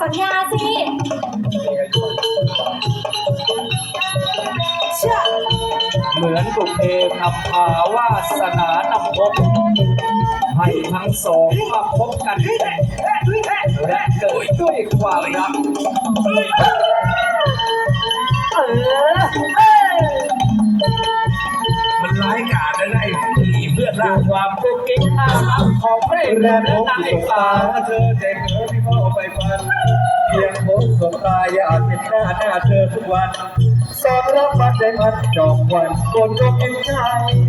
สัญญาสิเชื่อเหมือนบุกเพนำพาวาสนานำพบให้ทั้งสองมาพบกันและเกิดด้วยความรัก ร้ายกาจนะไอ้ผีเพื่อนด้ร่าวยความกุ๊กกิ๊กน่ารักของพระเอกแรและกพบนางเอสกสาตาวเธอเด็กเธอที่พ่อไปฟันเพียงพบสบตาอยากเห็นหน้าหน้าเธอทุกวันสอบรับมันใจมันจองวันกดลงยิ้มใจ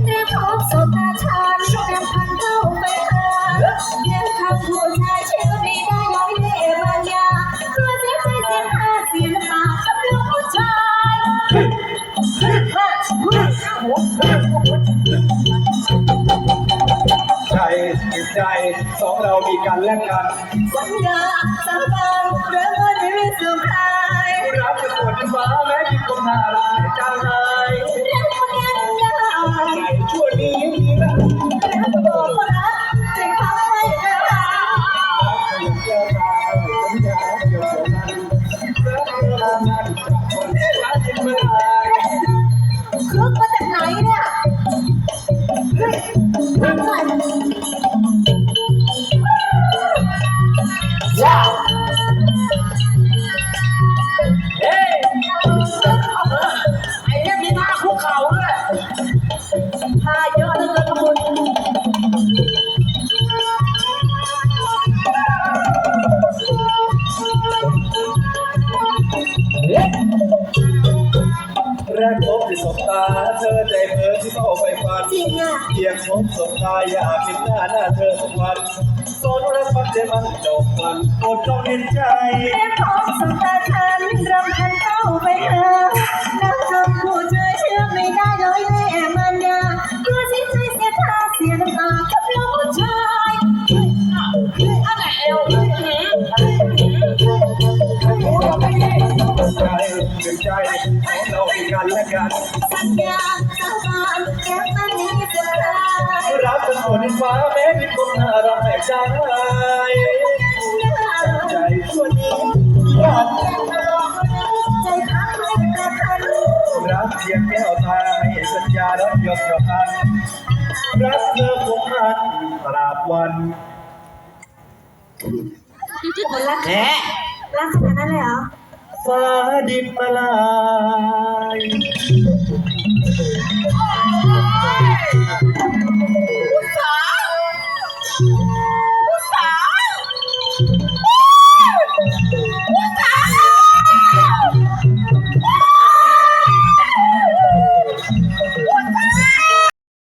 ได้พบสบตาฉันแอบพันเข้าไป ใจใจสองเรามีกันและกันสัญญาสาบานเรื่องวันนี้ไม่สุขใครรักจะปวดฟ้าแม้ที่คนน่ารักจั แรกพบที่สบตาเธอใจเธอที่เข้าไปฟันจริงอะเพียงพบสบตาอยากเห็นหน้าหน้าเธอทุกวันสอนรักปักใจมันดอกมันอดต้องเห็นใจได้พบสบตาฉันรำพันเข้าไปหานักคำผู้เจอเชื่อไม่ได้ร้อยเล่ห์มันยากลัวเสียใจเสียท่าเสียน้ำตา เป็นใจของเราอีกกันและกันสัญญาสาบานแค่มันนี้จะคลายรักจนฝนฟ้าแม้มีคนน่ารักแต่ใจใจชั่วนี้รักใจพักไม่กระทันรักเพียงแก้วตาให้สัญญาแล้วยกยกพันรักเธอคงมันตราบวันคนรักแหมรักขนาดนั้นเลยเหรอ di malai.